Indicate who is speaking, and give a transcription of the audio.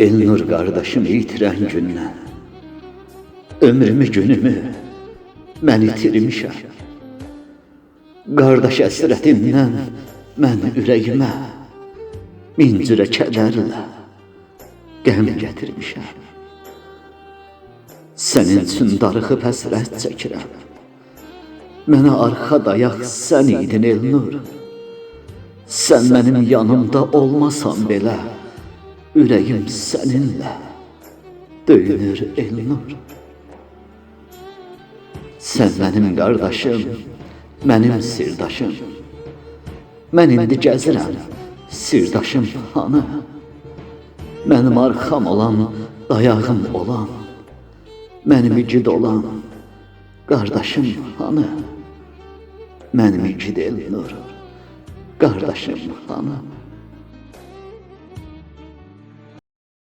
Speaker 1: Elnur kardeşimi itiren gündən ömrümü günümü mən itirmişəm. Qardaş əsrətindən mən ürəyimə min cürə kədərlə qəm gətirmişəm. Sənin üçün darıxıb həsrət çəkirəm. Mənə arxa dayaq sən idin Elnur. Sən mənim yanımda olmasan belə, ürəyim səninlə döyünür Elnur. Sən mənim qardaşım, mənim sirdaşım. Mən indi gəzirəm, sirdaşım hanı? Mənim arxam olan, dayağım olan, mənim igid olan, qardaşım hanı? Mənim igid Elnur, qardaşım hanı?